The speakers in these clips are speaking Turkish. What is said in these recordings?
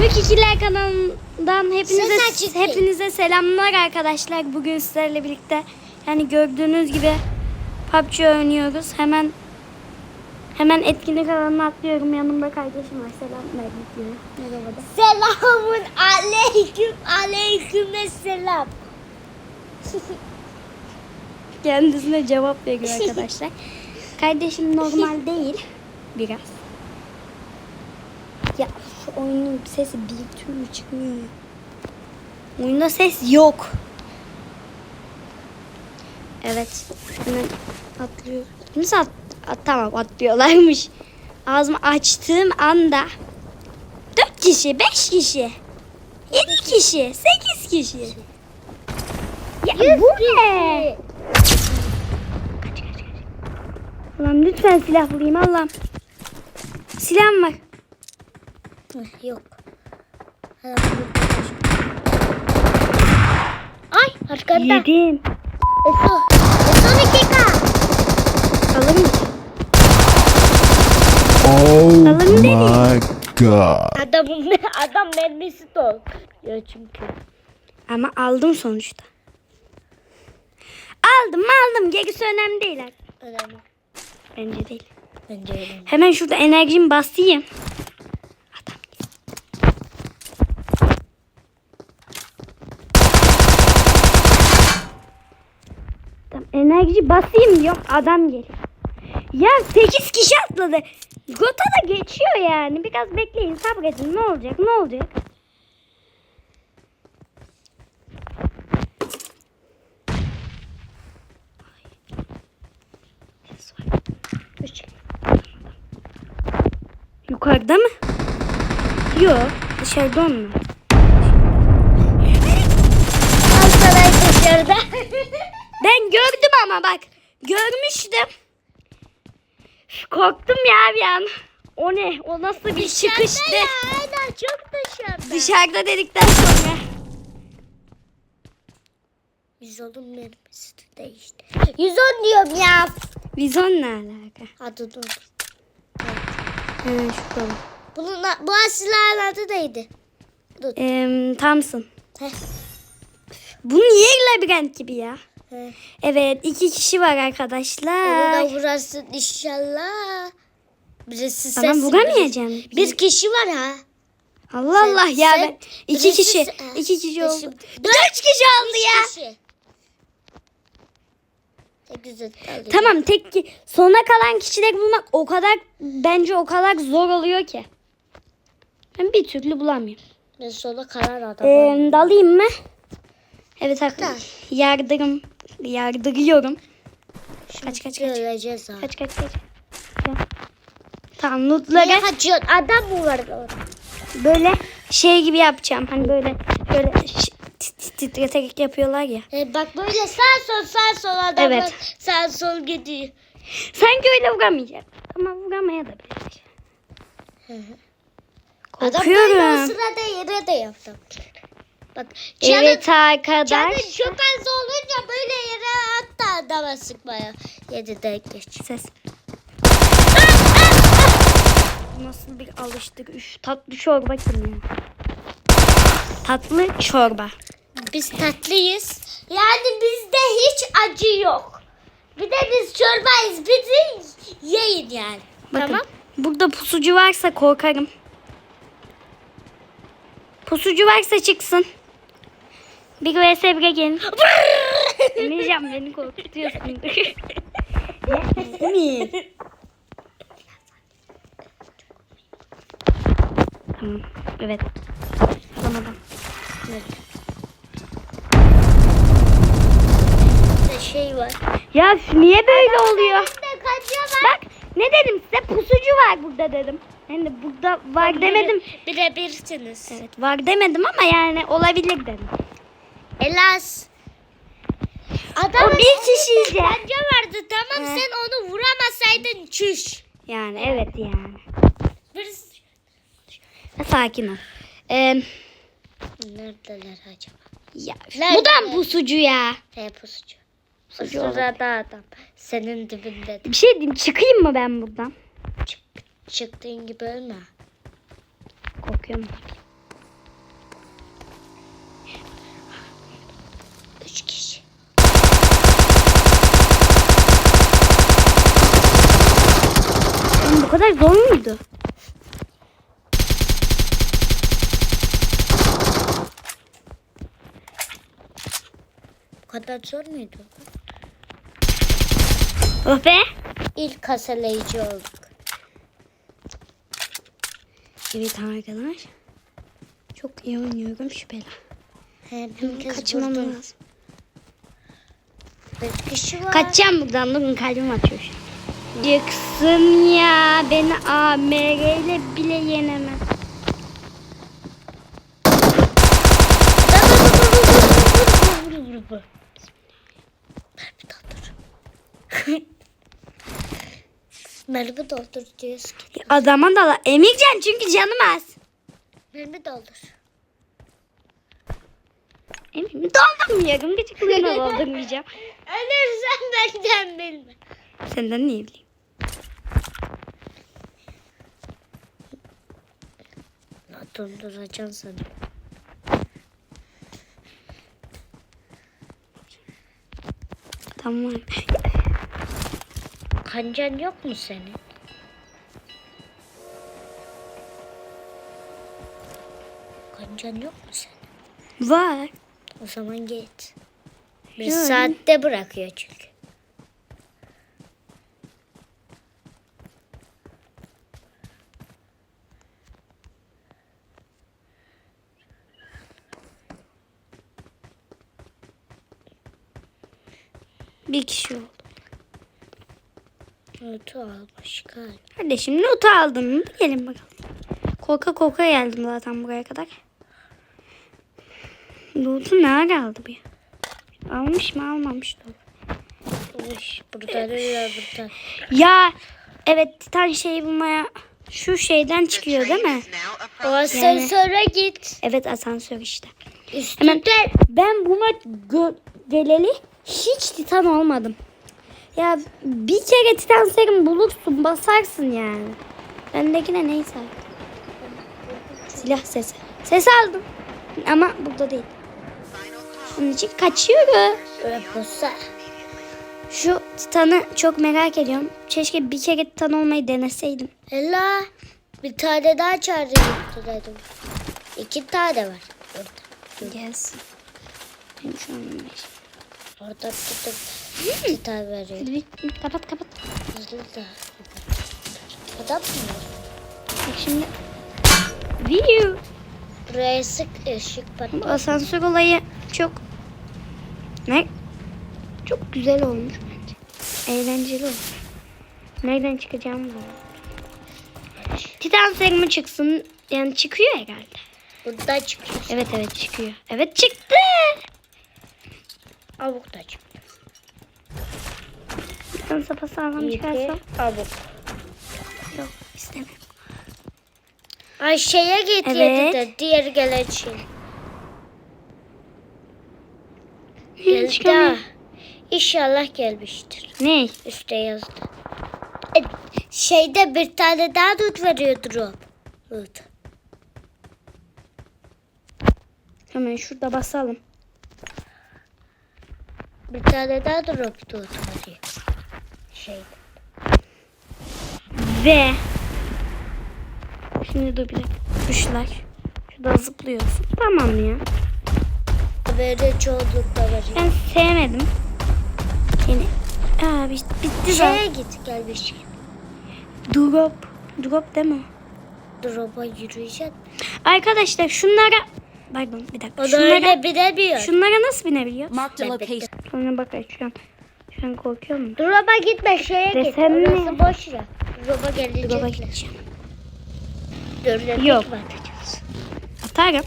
Mükikiler kanalından hepinize hepinize selamlar arkadaşlar. Bugün sizlerle birlikte yani gördüğünüz gibi PUBG oynuyoruz. Hemen hemen etkinlik alanına atlıyorum. Yanımda kardeşim var. Selam. Merhaba de. Selamun aleyküm aleyküm selam. Kendisine cevap veriyor arkadaşlar. kardeşim normal değil biraz. Şu oyunun sesi bir türlü çıkmıyor. ya. Oyunda ses yok. Evet. Hemen atlıyor. Nasıl at, at- tamam atlıyorlarmış. Ağzımı açtığım anda 4 kişi, 5 kişi, 7 kişi, 8 kişi. Ya bu ne? Allah'ım lütfen silah bulayım Allah'ım. Silahım var. Yok. Ay arkada. Yedim. Eso. Eso ne keka? Oh Alın dedi. my god. Adamın adam mermisi dol. Ya çünkü. Ama aldım sonuçta. Aldım aldım. Gerisi önemli değil. Önemli. Bence değil. Bence önemli. Hemen şurada enerjimi basayım. Enerji basayım diyorum. Adam geliyor. Ya 8 kişi atladı. Gota da geçiyor yani. Biraz bekleyin sabredin. Ne olacak? Ne olacak? Yukarıda mı? Yok. Dışarıda mı? Arkadaş dışarıda. Ben gördüm ama bak. Görmüştüm. Korktum ya bir an. O ne? O nasıl bir çıkıştı? Hala çok dışarıda. Dışarıda dedikten sonra. Yüz onun mermisi de değişti. Yüz on diyorum ya. Vizon ne alaka? Adı dur. Hemen şurada. Bunun bu silahın adı neydi? Dur. Eee Thompson. Heh. Bu niye labirent gibi ya? Evet iki kişi var arkadaşlar. da vurasın inşallah. Birisi Tamam sensin, vuramayacağım. birisi- Bir kişi var ha. Allah Sen- Allah ya sen- ben iki kişi sen- iki kişi oldu. şimdi- Dört kişi oldu ya. Kişi. Tamam tek ki sona kalan kişileri bulmak o kadar bence o kadar zor oluyor ki. Ben bir türlü bulamıyorum. Ben sonra karar adam. Ee, dalayım mı? Evet arkadaşlar. Yardırım. Yardırıyorum. Kaç kaç kaç. Öleceğiz ha. Kaç kaç kaç. Tamam Nereye lootları kaçıyorsun? Adam mı var orada? böyle şey gibi yapacağım. Hani böyle böyle titreterek yapıyorlar ya. Ee, bak böyle sağ sol sağ sol adamlar Evet. sağ sol gidiyor. Sanki öyle vuramayacak. Ama vuramaya da bilir. Adam böyle o sırada yere de yaptım. Bak Evet canın, arkadaş. canın çok az olunca böyle yere hatta adama sıkmaya. Yedi de geç. Ses. Nasıl bir alıştık. Üf, tatlı çorba kim ya? Tatlı çorba. Biz tatlıyız. Yani bizde hiç acı yok. Bir de biz çorbayız. Bizi yiyin yani. Bakın, Tamam. Burada pusucu varsa korkarım. Pusucu varsa çıksın. Bir vs 1'e gelin. Emircan beni korkutuyorsun. Mi? Tamam. Evet. Tamam. Bir şey var. Ya niye böyle oluyor? Bir de kaçıyorlar. Bak ne dedim size pusucu var burada dedim. Yani burada var demedim. Birebirsiniz. Evet var demedim ama yani olabilir dedim. Elas. Adamın O bir kişiydi. Bence vardı tamam He. sen onu vuramasaydın çüş. Yani evet yani. Bir... Sakin ol. Ee, Neredeler acaba? ya, Nerede? bu da mı pusucu ya? He pusucu. O Pusucu sırada adam. Senin dibinde. Bir şey diyeyim çıkayım mı ben buradan? Çık, çıktığın gibi ölme. Korkuyorum. Kadar zor muydu? Bu kadar zor muydu? Oh be. İlk kasalayıcı olduk. Evet arkadaşlar. Çok iyi oynuyorum şüpheli. Herkes Kaçmam burada. lazım. Kaçacağım buradan. Durun kalbim atıyor şu an. Yıksın ya. Beni AMR ile bile yenemez. Mermi doldur diyoruz ki. Adama da Emircan çünkü canım az. Mermi doldur. Emin doldurmuyorum. Küçüklüğüne doldurmayacağım. Ölürsen benden bilme. Senden ne bileyim. La donduracaksın sen. Tamam. Kancan yok mu senin? Kancan yok mu senin? Var. O zaman git. Bir saatte bırakıyor çünkü. Bir kişi oldu. Notu al başka. al. Kardeşim notu aldın mı? Gelin bakalım. Korka korka geldim zaten buraya kadar. Notu nerede aldı ya? Almış mı almamış da. Uş, burada değil burada. Ya evet titan şeyi bulmaya şu şeyden çıkıyor değil mi? O asansöre git. Evet asansör işte. Üstünde Ben buna gö- geleli hiç titan olmadım. Ya bir kere titan serum bulursun basarsın yani. Bendekine neyse. Silah sesi. Ses aldım. Ama burada değil. Onun için kaçıyorum. Raposa. Şu titanı çok merak ediyorum. Keşke bir kere titan olmayı deneseydim. Ela bir tane daha yoktu dedim. İki tane var. Orada. Gelsin. Benim şu an. Orada tutup tane veriyor. Kapat kapat. Hızlı da. Bak şimdi. View. Buraya sık ışık Bu patlat. asansör olayı çok ne? Çok güzel olmuş bence. Eğlenceli olmuş. Nereden çıkacağım bu? Titan serumu çıksın. Yani çıkıyor herhalde. Burada çıkıyor. Evet evet çıkıyor. Evet çıktı. Avuk da çıkıyor. Titan sapasağlam İyi çıkarsa. ki avuk. Yok istemiyorum. Ay şeye git Evet. yedi de diğer gelen şey. Geldi ha. İnşallah gelmiştir. Ne? Üste yazdı. E, şeyde bir tane daha dut veriyordur o. Dut. Hemen şurada basalım. Bir tane daha drop veriyor. Şeyde. Ve Şimdi dur bir dakika. Tuşlar. Şurada zıplıyorsun. Tamam ya. Böyle çoğunlukla veriyor. Ben sevmedim. Yine. Aa bitti, bitti zaten. Şeye git gelmiş. Drop. Drop değil mi? Drop'a yürüyeceksin. Arkadaşlar şunlara pardon bir dakika. O da Şunlara, öyle binemiyor. şunlara nasıl binebiliyor? Marked a Ben location. Sonra bakın şu an. Şu an korkuyorum. Drop'a gitme şeye git. Desen ne? Orası boş ya. Drop'a gelecekler. Drop'a gideceğim. Dörtlük Yok. mi atacağız? Atarım.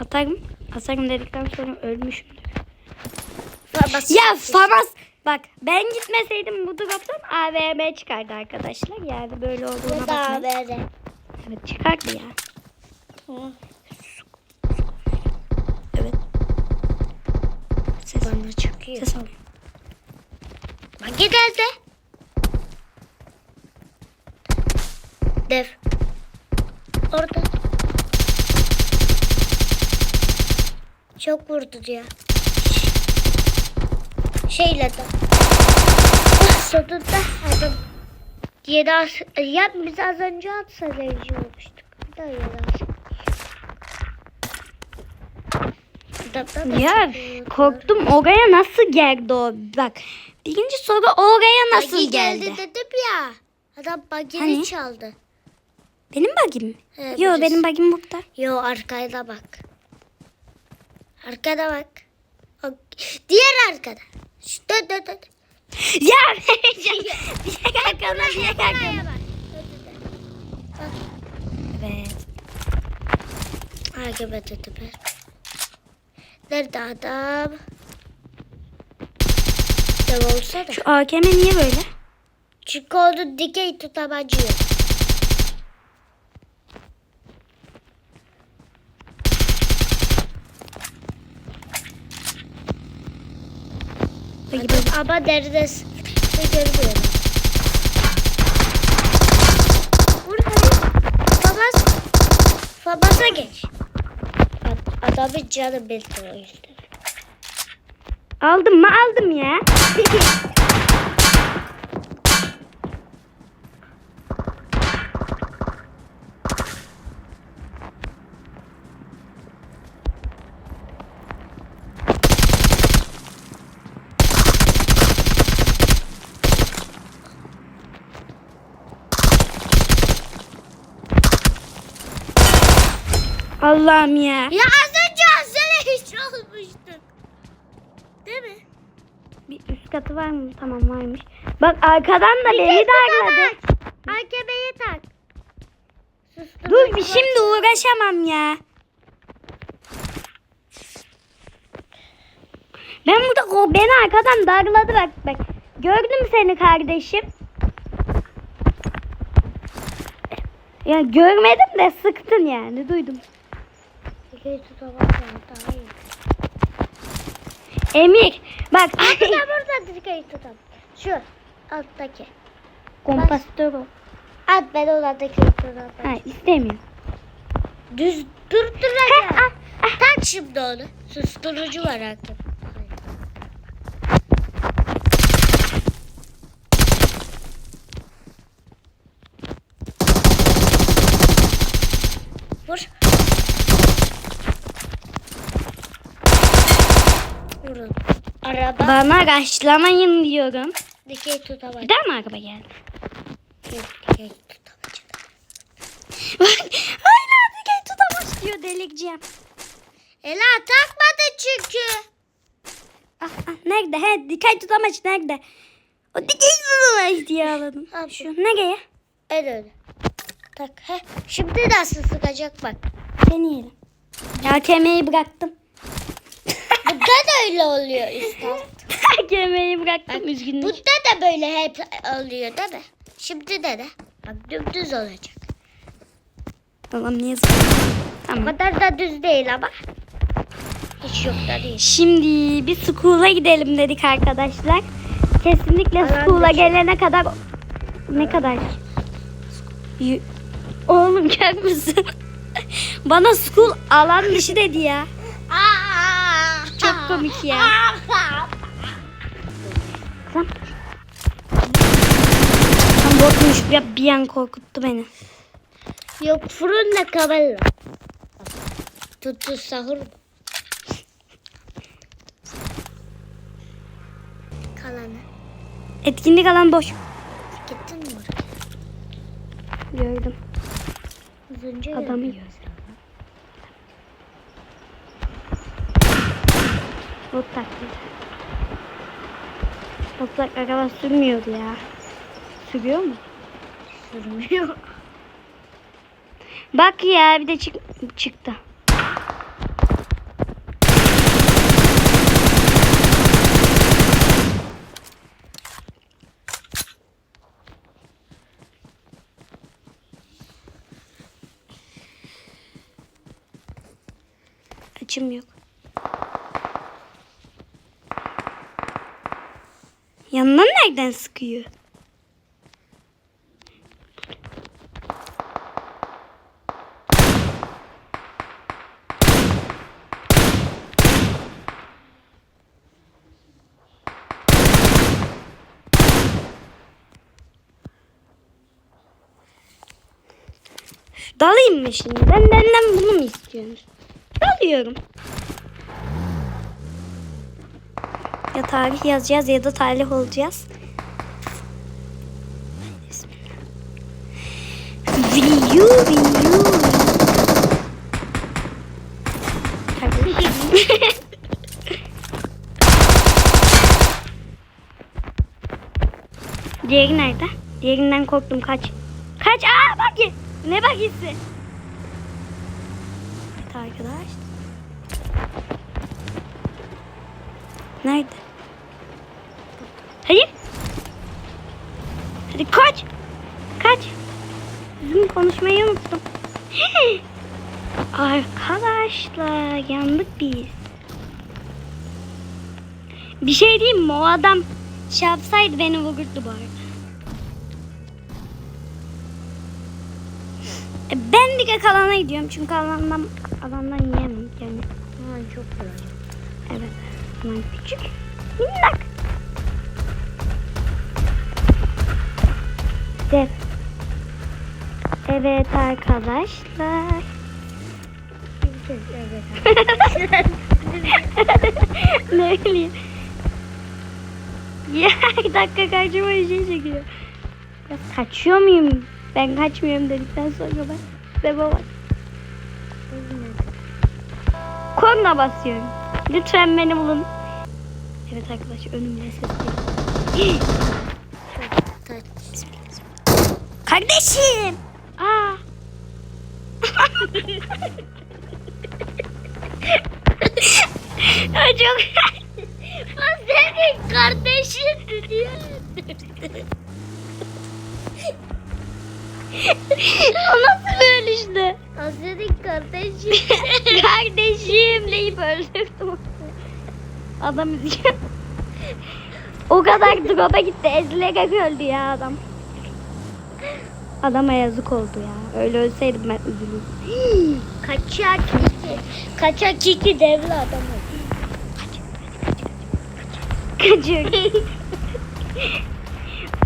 Atarım. Atarım dedikten sonra ölmüşümdür. Famas. Ya Famas. Bak ben gitmeseydim bu droptan AVM çıkardı arkadaşlar. Yani böyle olduğuna da bakmayın. böyle. Evet çıkardı ya. Hı. Bana çıkıyor. ses alıyor. Bak geldi. Dev. Orada. Çok vurdu ya. Şeyle de. Sonunda adam Yedi as ya biz az önce at sayıcı olmuştuk. Bir daha yedi as. Da- da- da- Ya korktum oraya nasıl geldi o? Bak birinci soru oraya nasıl Buggy geldi? geldi dedim ya. Adam bagini Hani? çaldı. Benim bagim mi? He, Yo birisi. benim bagim burada. Yo arkaya bak. Arkada bak. Bak, Diğer arkada. Şu dön dön dön. Ya diye arkana diye arkana. Buraya bak. Evet. Takip et dedi Nerede adam? Dev olsa da. Şu AKM niye böyle? Çünkü onu dikey tutamacıyor. Peki Adam, ama görmüyorum. Vur hadi. Fabas. Fabas'a geç. Ad- Adamın canı belli o yüzden. Aldım mı aldım ya. Allah'ım ya. Ya az önce Azele hiç olmuştuk. Değil mi? Bir üst katı var mı? Tamam varmış. Bak arkadan da beni darladı. AKB'ye tak. Sustum. Dur bir şimdi uğraşamam ya. Ben burada o beni arkadan darladı bak bak. Gördüm seni kardeşim. Ya görmedim de sıktın yani duydum. Dikeyi tutamazsam daha iyi. Emir bak Burada burada dikeyi tutam. Şu alttaki. kompastör o. At ben ona dikeyi tutamam. Ha istemiyorum. Düz durduracağım. Tak şimdi onu. Susturucu var hakim. Vur. Vurun. Araba Bana raşlamayın diyorum. dikey tutamaz. Bir daha mı araba geldi? Dikey tutamaz. Bak hala dikey tutamaz diyor delireceğim. Ela takmadı çünkü. Ah, ah, nerede? He dikey tutamaç nerede? O dikey tutamaç diye ağladım. Şu nereye? En öyle. Tak. He. Şimdi nasıl sıkacak bak. Deneyelim. Ya kemeyi bıraktım. Da öyle oluyor işte. kemeyi bıraktım üzgünüm. Bunda da böyle hep oluyor değil mi? Şimdi de de. Bak dümdüz olacak. Babam niye zıplıyor? O Tamam. kadar da düz değil ama. Hiç yok da değil. Şimdi bir school'a gidelim dedik arkadaşlar. Kesinlikle Alan school'a gelene kadar ne kadar? Y- Oğlum gel misin? Bana school alan dışı dedi ya. Çok komik ya. Lan. Tam botmuş ya bir an korkuttu beni. Yok fırınla kaballa. Tuttu sahur? Kalanı. Etkinlik alan boş. Gittin mi oraya? Gördüm. Az önce Adamı gördüm. Bot taklidi. Botlar araba sürmüyordu ya. Sürüyor mu? Sürmüyor. Bak ya bir de çık çıktı. Açım yok. Yanından nereden sıkıyor? Dalayım mı şimdi? Ben benden bunu mu istiyorsunuz? Dalıyorum. Ya tarih yazacağız ya da talih olacağız. Viyu viyu. Diğeri nerede? Diğerinden korktum kaç. Kaç aa bak. Ne bak hissi. Evet arkadaş. Nerede? Hayır. Hadi kaç. Kaç. Bizim konuşmayı unuttum. Arkadaşlar yandık biz. Bir şey diyeyim mi? O adam şey yapsaydı beni vururdu bu arada. E, Ben direkt alana gidiyorum çünkü alandan, alandan yiyemem yani. Aman çok kolay. Evet. Aman küçük. Minnak. Dev. Evet arkadaşlar. Evet. ne bileyim. Ya bir dakika karşıma bir şey çekiyor. Ya kaçıyor muyum? Ben kaçmıyorum dedikten sonra ben. Ve baba. Korna basıyorum. Lütfen beni bulun. Evet arkadaşlar önümde ses. Kardeşim. Aa. Çok senin kardeşin diyor. nasıl böyle işte? Senin kardeşin. Kardeşim deyip öldürdüm. Adam o kadar drop'a gitti. Ezilerek öldü ya adam. Adama yazık oldu ya. Öyle ölseydim ben üzülürdüm. Kaçak iki. Kaçak iki devli adam. Kaçıyor.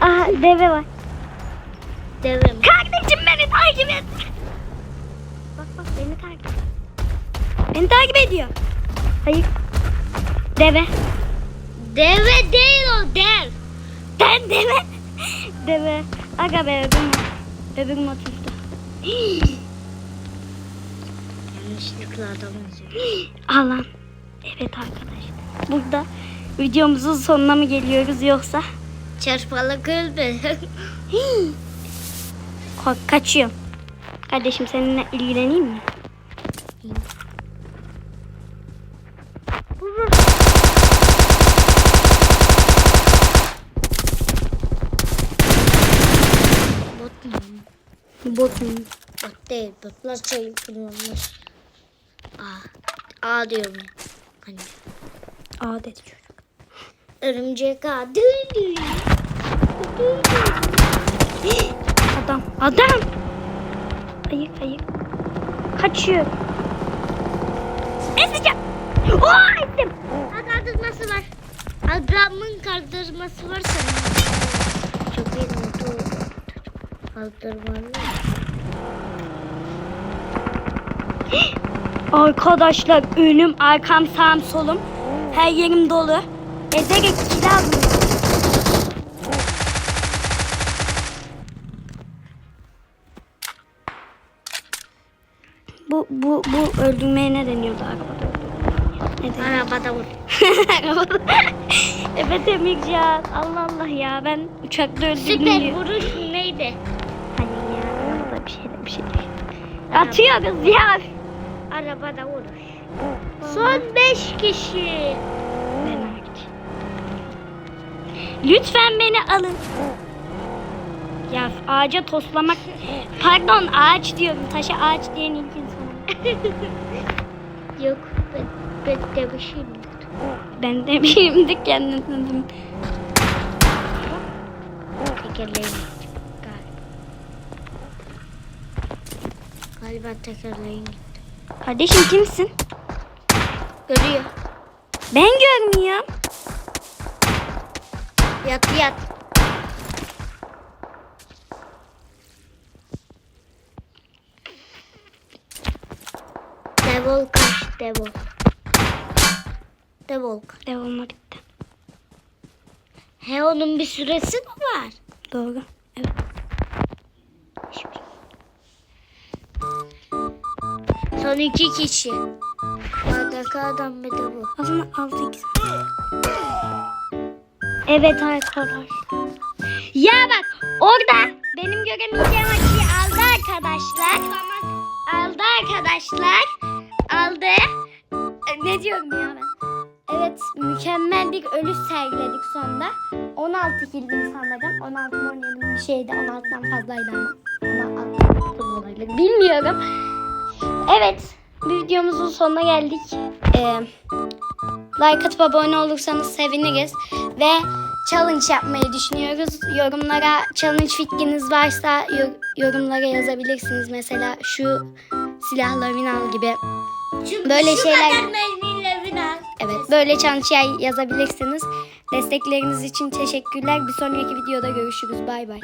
Aha deve var. Devim. Kardeşim beni takip et. Bak bak beni takip et. Beni takip ediyor. Hayır. Deve. Deve değil o dev. Ben deve. Deve. Aga be öbür. Öbür. Yanlışlıkla adam yazıyor. Alan. Evet arkadaşlar. Burada videomuzun sonuna mı geliyoruz yoksa? Çarpmalık öldü. Kork kaçıyorum. Kardeşim seninle ilgileneyim mi? Bot mu? Bot mu? Bot değil. Botlar şey kullanmış. Aa. Aa diyorum. Hani. Aa dedi. Örümcek ağa. Adam. Adam. Hayır hayır. Kaçıyor. Ezeceğim. Ezdim. Ha kaldırması var. Adamın kaldırması var sanırım. Çok iyi oldu. Kaldırmalı. Arkadaşlar önüm, arkam, sağım, solum. Her yerim dolu. Ezerek kill aldım. Bu, bu, bu öldürmeye ne deniyordu arabada? Ne deniyordu? Arabada vur. evet Emircan. Allah Allah ya ben uçakta öldürdüm Süper diyor. vuruş neydi? Hani ya arabada bir şey de bir şey de. Atıyoruz ya. Arabada vuruş. Son 5 kişi. Ben hariç. Lütfen beni alın. Ya ağaca toslamak. Pardon ağaç diyorum. Taşa ağaç diyen ilk insanım. Yok ben, ben demişim. Ben de bilimdik kendim. Tekerleğim. Galiba. Tekerleğim. Kardeşim kimsin? Görüyor. Ben görmüyorum. Yat yat. Devol kaç devol. Devol kaç. Devolma bitti. He onun bir süresi mi var? Doğru. Evet. Son iki kişi. Sağdaki adam bir de bu. Zaman 6 x. Evet arkadaşlar. Ya bak orada benim göremeyeceğim açıyı aldı arkadaşlar. Aldı arkadaşlar. Aldı. E, Ne diyorum ya ben? Evet mükemmel bir ölüş sergiledik sonunda. 16 kildim sanırım. 16 mı 17 mi bir şeydi. 16'dan fazlaydı ama. Ama 16 olabilir. Bilmiyorum. Evet. Videomuzun sonuna geldik. Ee, like atıp abone olursanız seviniriz. Ve challenge yapmayı düşünüyoruz. Yorumlara challenge fikriniz varsa yor- yorumlara yazabilirsiniz. Mesela şu silahlarını al gibi. Şu, Böyle şu şeyler- kadar. Evet böyle challenge yazabilirsiniz. Destekleriniz için teşekkürler. Bir sonraki videoda görüşürüz. Bay bay.